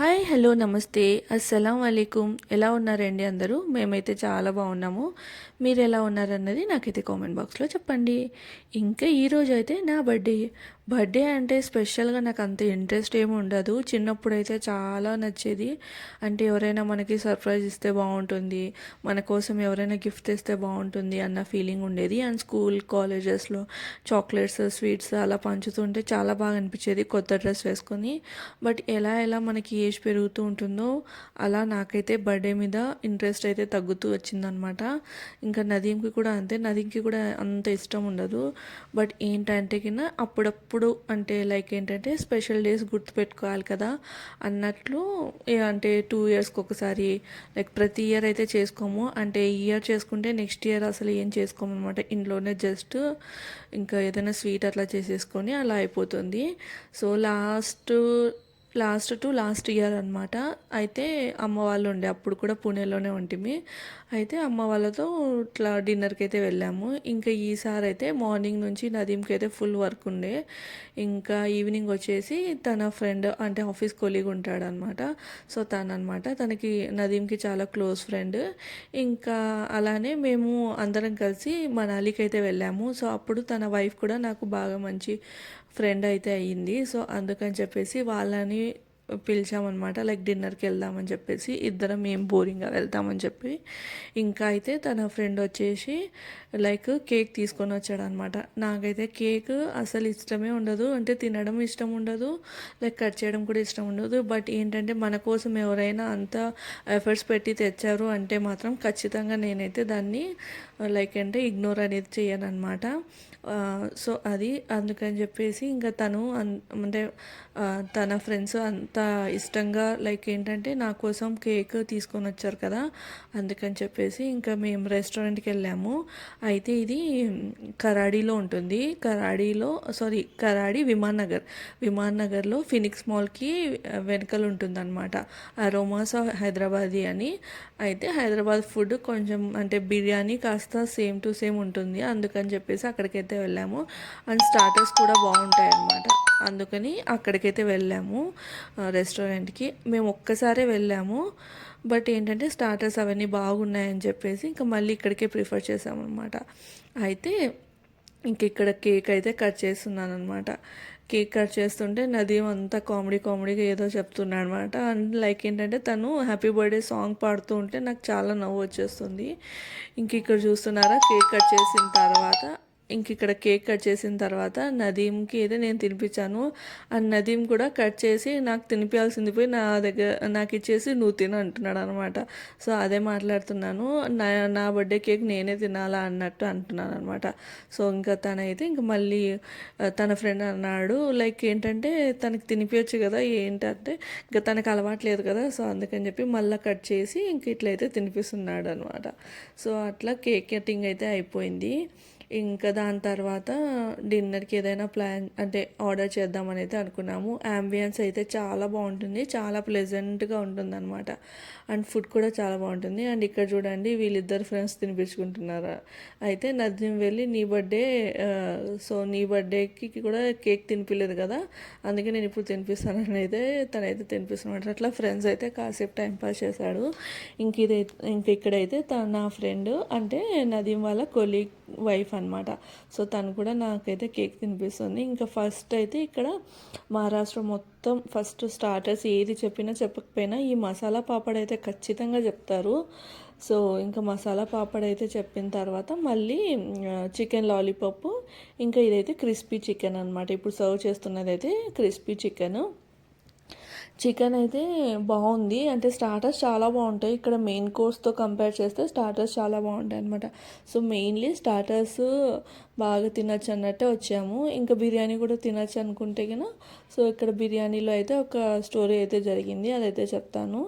Hi hi hello నమస్తే. అస్సలం అలైకుమ్ ఎలా ఉన్నారండి అందరూ? మేమైతే చాలా బాగున్నాము. మీరు ఎలా ఉన్నారన్నది నాకైతే కామెంట్ బాక్స్లో చెప్పండి. ఇంకా ఈరోజు అయితే నా బర్త్డే. బర్త్డే అంటే స్పెషల్గా నాకు అంత ఇంట్రెస్ట్ ఏమి ఉండదు. చిన్నప్పుడు అయితే చాలా నచ్చేది. అంటే ఎవరైనా మనకి సర్ప్రైజ్ ఇస్తే బాగుంటుంది. మన కోసం ఎవరైనా గిఫ్ట్ ఇస్తే బాగుంటుంది అన్న ఫీలింగ్ ఉండేది. అండ్ స్కూల్ కాలేజెస్లో చాక్లెట్స్ స్వీట్స్ అలా పంచుతుంటే చాలా బాగా అనిపించేది కొత్త డ్రెస్ వేసుకొని. బట్ ఎలా ఎలా మనకి ఏజ్ పెరుగుతూ ఉంటుందో అలా నాకైతే బర్త్డే మీద ఇంట్రెస్ట్ అయితే తగ్గుతూ వచ్చిందనమాట. ఇంకా నదీంకి కూడా అంతే నదీంకి కూడా అంత ఇష్టం ఉండదు. బట్ ఏంటంటే కింద అప్పుడప్పుడు అంటే లైక్ ఏంటంటే స్పెషల్ డేస్ గుర్తుపెట్టుకోవాలి కదా అన్నట్లు అంటే టూ ఇయర్స్కి ఒకసారి లైక్ ప్రతి ఇయర్ అయితే చేసుకోము. అంటే ఈ ఇయర్ చేసుకుంటే నెక్స్ట్ ఇయర్ అసలు ఏం చేసుకోము అనమాట ఇంట్లోనే జస్ట్ ఇంకా ఏదైనా స్వీట్ అట్లా చేసేసుకొని అలా అయిపోతుంది. So last last to last year అనమాట అయితే అమ్మ వాళ్ళు ఉండే అప్పుడు కూడా పూణేలోనే ఉంటుంది అయితే అమ్మ వాళ్ళతో ఇట్లా డిన్నర్కి అయితే వెళ్ళాము. ఇంకా ఈసారి అయితే మార్నింగ్ నుంచి నదీంకి అయితే ఫుల్ వర్క్ ఉండే. ఇంకా ఈవినింగ్ వచ్చేసి తన ఫ్రెండ్ అంటే ఆఫీస్ కొలీగ్ ఉంటాడు అనమాట సో తను అనమాట తనకి నదీంకి చాలా క్లోజ్ ఫ్రెండ్. ఇంకా అలానే మేము అందరం కలిసి మనాలికి అయితే వెళ్ళాము. సో అప్పుడు తన వైఫ్ కూడా నాకు బాగా మంచి ఫ్రెండ్ అయితే అయ్యింది. సో అందుకని చెప్పేసి వాళ్ళని పిలిచామన్నమాట. లైక్ డిన్నర్కి వెళ్దామని చెప్పేసి ఇద్దరం ఏం బోరింగ్గా వెళ్తామని చెప్పి ఇంకా అయితే తన ఫ్రెండ్ వచ్చేసి లైక్ కేక్ తీసుకొని వచ్చాడు అనమాట నాకైతే కేక్ అసలు ఇష్టమే ఉండదు. అంటే తినడం ఇష్టం ఉండదు. లైక్ కట్ చేయడం కూడా ఇష్టం ఉండదు. బట్ ఏంటంటే మన కోసం ఎవరైనా అంత ఎఫర్ట్స్ పెట్టి తెచ్చారు అంటే మాత్రం ఖచ్చితంగా నేనైతే దాన్ని లైక్ అంటే ఇగ్నోర్ అనేది చేయను అనమాట సో అది అందుకని చెప్పేసి ఇంకా తను అంటే తన ఫ్రెండ్స్ అంత ఇష్టంగా లైక్ ఏంటంటే నా కోసం కేక్ తీసుకొని వచ్చారు కదా అందుకని చెప్పేసి ఇంకా మేము రెస్టారెంట్కి వెళ్ళాము. అయితే ఇది కరాడీలో ఉంటుంది. కరాడీలో సారీ కరాడీ విమాన్ నగర్ విమాన్ నగర్లో ఫినిక్స్ మాల్కి వెనకలు ఉంటుందన్నమాట. అరోమాస్ హైదరాబాదీ అని. అయితే హైదరాబాద్ ఫుడ్ కొంచెం అంటే బిర్యానీ కాస్త సేమ్ టు సేమ్ ఉంటుంది. అందుకని చెప్పేసి అక్కడికైతే వెళ్ళాము. అండ్ స్టార్టర్స్ కూడా బాగుంటాయి అన్నమాట అందుకని అక్కడికైతే వెళ్ళాము రెస్టారెంట్కి. మేము ఒక్కసారే వెళ్ళాము బట్ ఏంటంటే స్టార్టర్స్ అవన్నీ బాగున్నాయని చెప్పేసి ఇంకా మళ్ళీ ఇక్కడికే ప్రిఫర్ చేసామన్నమాట అయితే ఇంక ఇక్కడ కేక్ అయితే కట్ చేస్తున్నాను అనమాట కేక్ కట్ చేస్తుంటే నదీం అంతా కామెడీ కామెడీగా ఏదో చెప్తున్నాడు అనమాట అండ్ లైక్ ఏంటంటే తను హ్యాపీ బర్త్డే సాంగ్ పాడుతూ ఉంటే నాకు చాలా నవ్వు వచ్చేస్తుంది. ఇంక ఇక్కడ చూస్తున్నారా కేక్ కట్ చేసిన తర్వాత ఇంక ఇక్కడ కేక్ కట్ చేసిన తర్వాత నదీంకి అయితే నేను తినిపించాను. అండ్ నదీం కూడా కట్ చేసి నాకు తినిపించాల్సింది పోయి నా దగ్గర నాకు ఇచ్చేసి నువ్వు తిను అంటున్నాడు అనమాట సో అదే మాట్లాడుతున్నాను. నా నా బర్త్డే కేక్ నేనే తినాలా అన్నట్టు అంటున్నాను అనమాట సో ఇంకా తనైతే ఇంక మళ్ళీ తన ఫ్రెండ్ అన్నాడు లైక్ ఏంటంటే తనకి తినిపించచ్చు కదా ఏంటంటే ఇంకా తనకు అలవాటు లేదు కదా సో అందుకని చెప్పి మళ్ళీ కట్ చేసి ఇంక ఇట్లయితే తినిపిస్తున్నాడు అనమాట సో అట్లా కేక్ కటింగ్ అయితే అయిపోయింది. ఇంకా దాని తర్వాత డిన్నర్కి ఏదైనా ప్లాన్ అంటే ఆర్డర్ చేద్దామని అయితే అనుకున్నాము. అంబియన్స్ అయితే చాలా బాగుంటుంది. చాలా ప్లెజెంట్గా ఉంటుంది అనమాట అండ్ ఫుడ్ కూడా చాలా బాగుంటుంది. అండ్ ఇక్కడ చూడండి వీళ్ళిద్దరు ఫ్రెండ్స్ తినిపించుకుంటున్నారు. అయితే నదిని వెళ్ళి నీ బర్త్డే సో నీ బర్త్డేకి కూడా కేక్ తినిపించలేదు కదా. అందుకే నేను ఇప్పుడు తినిపిస్తానని అయితే తనైతే తినిపిస్తున్నమాట అట్లా ఫ్రెండ్స్ అయితే కాసేపు టైం పాస్ చేశాడు. ఇంక ఇదైతే ఇంక ఇక్కడైతే తన నా ఫ్రెండ్ అంటే నదీం వాళ్ళ కొలీగ్ వైఫ్ అనమాట సో తను కూడా నాకైతే కేక్ తినిపిస్తుంది. ఇంకా ఫస్ట్ అయితే ఇక్కడ మహారాష్ట్ర మొత్తం ఫస్ట్ స్టార్టర్స్ ఏది చెప్పినా చెప్పకపోయినా ఈ మసాలా పాపడైతే అయితే ఖచ్చితంగా చెప్తారు. సో ఇంకా మసాలా పాపడ్ అయితే చెప్పిన తర్వాత మళ్ళీ చికెన్ లాలీపాప్ ఇంకా ఇదైతే క్రిస్పీ చికెన్ అనమాట ఇప్పుడు సర్వ్ చేస్తున్నది అయితే క్రిస్పీ చికెన్. చికెన్ అయితే బాగుంది. అంటే స్టార్టర్స్ చాలా బాగుంటాయి. ఇక్కడ మెయిన్ కోర్స్తో కంపేర్ చేస్తే స్టార్టర్స్ చాలా బాగుంటాయి అనమాట సో మెయిన్లీ స్టార్టర్స్ బాగా తినచ్చు అన్నట్టే వచ్చాము. ఇంకా బిర్యానీ కూడా తినచ్చు అనుకుంటే కదా సో ఇక్కడ బిర్యానీలో అయితే ఒక స్టోరీ అయితే జరిగింది. అదైతే చెప్తాను.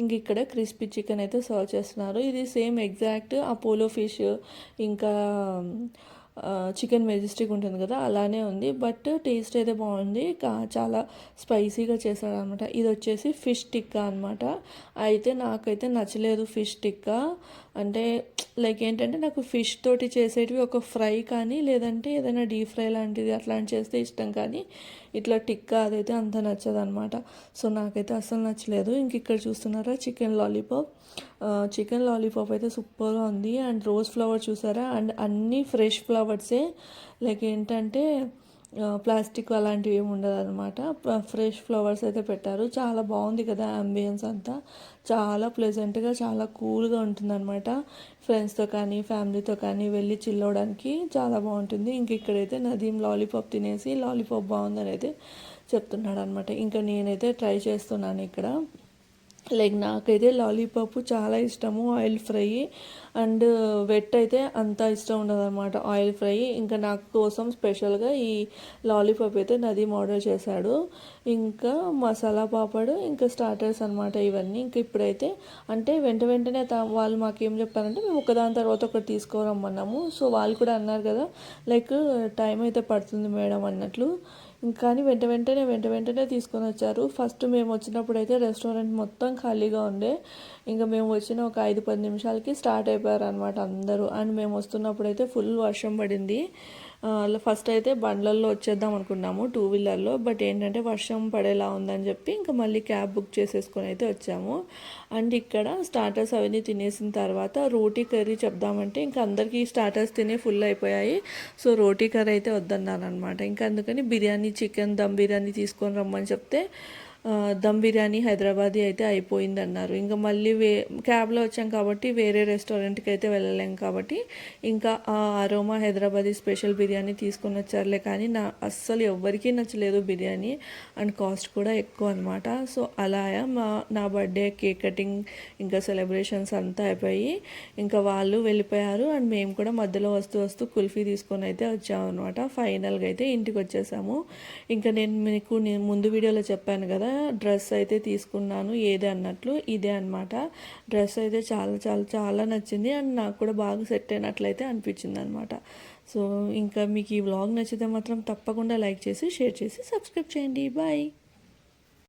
ఇంక ఇక్కడ క్రిస్పీ చికెన్ అయితే సర్వ్ చేస్తున్నారు. ఇది సేమ్ ఎగ్జాక్ట్ అపోలో ఫిష్ ఇంకా చికెన్ మెజిస్టిక్ ఉంటుంది కదా అలానే ఉంది. బట్ టేస్ట్ అయితే బాగుంది. చాలా స్పైసీగా చేశాడు అనమాట ఇది వచ్చేసి ఫిష్ టిక్కా అనమాట అయితే నాకైతే నచ్చలేదు ఫిష్ టిక్కా. అంటే లైక్ ఏంటంటే నాకు ఫిష్ తోటి చేసేటివి ఒక ఫ్రై కానీ లేదంటే ఏదైనా డీప్ ఫ్రై లాంటిది అట్లాంటి చేస్తే ఇష్టం కానీ ఇట్లా టిక్కా అదైతే అంత నచ్చదు అనమాట సో నాకైతే అసలు నచ్చలేదు. ఇంక ఇక్కడ చూస్తున్నారా చికెన్ లాలీపాప్ చికెన్ లాలీపాప్ అయితే సూపర్గా ఉంది. అండ్ రోజ్ ఫ్లవర్ చూసారా? అండ్ అన్నీ ఫ్రెష్ ఫ్లవర్సే లైక్ ఏంటంటే ప్లాస్టిక్ అలాంటివి ఏమి ఉండదు అనమాట ఫ్రెష్ ఫ్లవర్స్ అయితే పెట్టారు. చాలా బాగుంది కదా అంబియన్స్ అంతా. చాలా ప్లెజెంట్గా చాలా కూల్గా ఉంటుందన్నమాట. ఫ్రెండ్స్తో కానీ ఫ్యామిలీతో కానీ వెళ్ళి చిల్లవడానికి చాలా బాగుంటుంది. ఇంక ఇక్కడైతే నదీం లాలీపాప్ తినేసి లాలీపాప్ బాగుందని అయితే చెప్తున్నాడు అనమాట ఇంకా నేనైతే ట్రై చేస్తున్నాను ఇక్కడ. లైక్ నాకైతే లాలీపాప్ చాలా ఇష్టము ఆయిల్ ఫ్రై. అండ్ వెట్ అయితే అంత ఇష్టం ఉండదు అనమాట ఆయిల్ ఫ్రై. ఇంకా నాకు కోసం స్పెషల్గా ఈ లాలీపాప్ అయితే నదీం ఆర్డర్ చేశాడు. ఇంకా మసాలా పాపడు ఇంకా స్టార్టర్స్ అనమాట ఇవన్నీ. ఇంకా ఇప్పుడైతే అంటే వెంట వెంటనే వాళ్ళు మాకు ఏం చెప్పారంటే మేము ఒకదాని తర్వాత ఒకటి తీసుకోరమ్మన్నాము. సో వాళ్ళు కూడా అన్నారు కదా లైక్ టైం అయితే పడుతుంది మేడం అన్నట్లు. కానీ వెంట వెంటనే వెంట వెంటనే తీసుకొని వచ్చారు. ఫస్ట్ మేము వచ్చినప్పుడు అయితే రెస్టారెంట్ మొత్తం ఖాళీగా ఉండే. ఇంకా మేము వచ్చిన ఒక ఐదు పది నిమిషాలకి స్టార్ట్ అయిపోయారు అనమాట అందరూ. అండ్ మేము వస్తున్నప్పుడు అయితే ఫుల్ వర్షం పడింది. ఫస్ట్ అయితే బండ్లల్లో వచ్చేద్దాం అనుకున్నాము టూ వీలర్లో బట్ ఏంటంటే వర్షం పడేలా ఉందని చెప్పి ఇంకా మళ్ళీ క్యాబ్ బుక్ చేసేసుకొని అయితే వచ్చాము. అండ్ ఇక్కడ స్టార్టర్స్ అవన్నీ తినేసిన తర్వాత రోటీ కర్రీ చెప్దామంటే ఇంకా అందరికీ స్టార్టర్స్ తినే ఫుల్ అయిపోయాయి. సో రోటీ కర్రీ అయితే వద్దన్నాను అనమాట ఇంకా అందుకని బిర్యానీ చికెన్ దమ్ బిర్యానీ తీసుకొని రమ్మని చెప్తే దమ్ బిర్యానీ హైదరాబాదీ అయితే అయిపోయింది అన్నారు ఇంకా మళ్ళీ వే క్యాబ్లో వచ్చాం కాబట్టి వేరే రెస్టారెంట్కి అయితే వెళ్ళలేం కాబట్టి ఇంకా అరోమా హైదరాబాదీ స్పెషల్ బిర్యానీ తీసుకొని వచ్చారులే కానీ నా అస్సలు ఎవ్వరికీ నచ్చలేదు బిర్యానీ అండ్ కాస్ట్ కూడా ఎక్కువ అనమాట సో అలా మా నా బర్త్డే కేక్ కటింగ్ ఇంకా సెలబ్రేషన్స్ అంతా అయిపోయి ఇంకా వాళ్ళు వెళ్ళిపోయారు అండ్ మేము కూడా మధ్యలో వస్తూ వస్తూ కుల్ఫీ తీసుకొని అయితే వచ్చామన్నమాట ఫైనల్గా అయితే ఇంటికి వచ్చేసాము. ఇంకా నేను మీకు నేను ముందు వీడియోలో చెప్పాను కదా డ్రెస్ అయితే తీసుకున్నాను ఏది అన్నట్లు ఇదే అనమాట డ్రెస్ అయితే చాలా చాలా చాలా నచ్చింది అండ్ నాకు కూడా బాగా సెట్ అయినట్లయితే అనిపించింది అనమాట సో ఇంకా మీకు ఈ వ్లాగ్ నచ్చితే మాత్రం తప్పకుండా లైక్ చేసి షేర్ చేసి సబ్స్క్రైబ్ చేయండి. బాయ్.